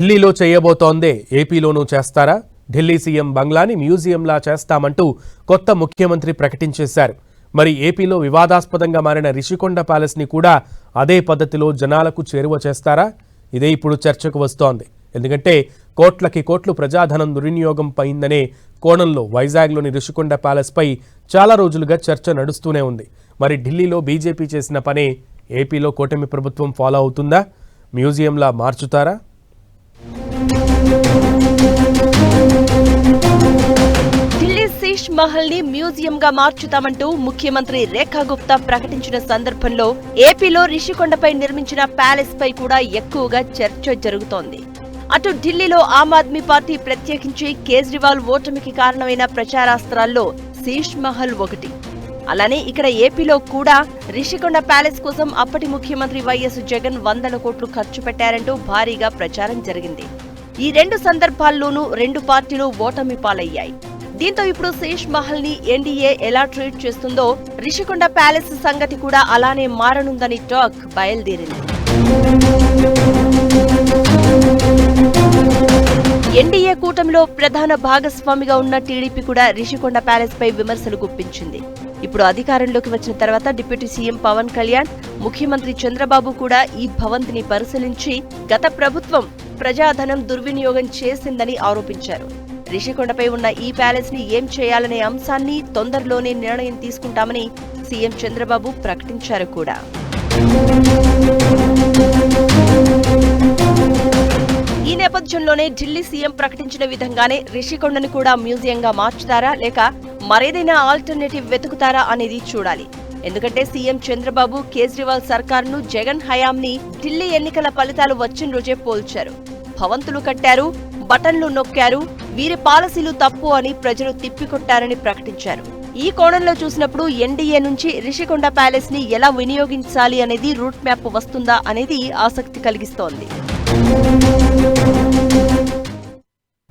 ఢిల్లీలో చేయబోతోందే ఏపీలోనూ చేస్తారా? ఢిల్లీ సీఎం బంగ్లాని మ్యూజియంలా చేస్తామంటూ కొత్త ముఖ్యమంత్రి ప్రకటించేశారు. మరి ఏపీలో వివాదాస్పదంగా మారిన రిషికొండ ప్యాలెస్ని కూడా అదే పద్ధతిలో జనాలకు చేరువ చేస్తారా? ఇదే ఇప్పుడు చర్చకు వస్తోంది. ఎందుకంటే కోట్లకి కోట్లు ప్రజాధనం దుర్వినియోగం పైందనే కోణంలో వైజాగ్లోని రిషికొండ ప్యాలెస్పై చాలా రోజులుగా చర్చ నడుస్తూనే ఉంది. మరి ఢిల్లీలో బీజేపీ చేసిన పనే ఏపీలో కూటమి ప్రభుత్వం ఫాలో అవుతుందా? మ్యూజియంలా మార్చుతారా? మహల్ని మ్యూజియం గా మార్చుతామంటూ ముఖ్యమంత్రి రేఖా గుప్తా ప్రకటించిన సందర్భంలో ఏపీలో రిషికొండపై నిర్మించిన ప్యాలెస్ పై కూడా ఎక్కువగా చర్చ జరుగుతోంది. అటు ఢిల్లీలో ఆమ్ ఆద్మీ పార్టీ ప్రత్యేకించి కేజ్రీవాల్ ఓటమికి కారణమైన ప్రచారాస్త్రాల్లో శీష్ మహల్ ఒకటి. అలానే ఇక్కడ ఏపీలో కూడా రిషికొండ ప్యాలెస్ కోసం అప్పటి ముఖ్యమంత్రి వైఎస్ జగన్ వందల కోట్లు ఖర్చు పెట్టారంటూ భారీగా ప్రచారం జరిగింది. ఈ రెండు సందర్భాల్లోనూ రెండు పార్టీలు ఓటమి పాలయ్యాయి. దీంతో ఇప్పుడు శేష్ మహల్ని ఎన్డీఏ ఎలా ట్రీట్ చేస్తుందో రిషికొండ ప్యాలెస్ సంగతి కూడా అలానే మారనుందని టాక్ బయలుదేరింది. ఎన్డీఏ కూటమిలో ప్రధాన భాగస్వామిగా ఉన్న టీడీపీ కూడా రిషికొండ ప్యాలెస్ పై విమర్శలు గుప్పించింది. ఇప్పుడు అధికారంలోకి వచ్చిన తర్వాత డిప్యూటీ సీఎం పవన్ కళ్యాణ్ ముఖ్యమంత్రి చంద్రబాబు కూడా ఈ భవంతిని పరిశీలించి గత ప్రభుత్వం ప్రజాధనం దుర్వినియోగం చేసిందని ఆరోపించారు. రిషికొండపై ఉన్న ఈ ప్యాలెస్ని ఏం చేయాలనే అంశాన్ని తొందరలోనే నిర్ణయం తీసుకుంటామని సీఎం చంద్రబాబు ప్రకటించారు కూడా. ఈ నేపథ్యంలోనే ఢిల్లీ సీఎం ప్రకటించిన విధంగానే రిషికొండను కూడా మ్యూజియంగా మార్చుతారా లేక మరేదైనా ఆల్టర్నేటివ్ వెతుకుతారా అనేది చూడాలి. ఎందుకంటే సీఎం చంద్రబాబు కేజ్రీవాల్ సర్కార్ను జగన్ హయాంని ఢిల్లీ ఎన్నికల ఫలితాలు వచ్చిన రోజే పోల్చారు. భవంతులు కట్టారు బటన్లు నొక్కారు వీరి పాలసీలు తప్పు అని ప్రజలు తిప్పికొట్టారని ప్రకటించారు. ఈ కోణంలో చూసినప్పుడు ఎన్డీఏ నుంచి రిషికొండ ప్యాలెస్ని ఎలా వినియోగించాలి అనేది రూట్ మ్యాప్ వస్తుందా అనేది ఆసక్తి కలిగిస్తోంది.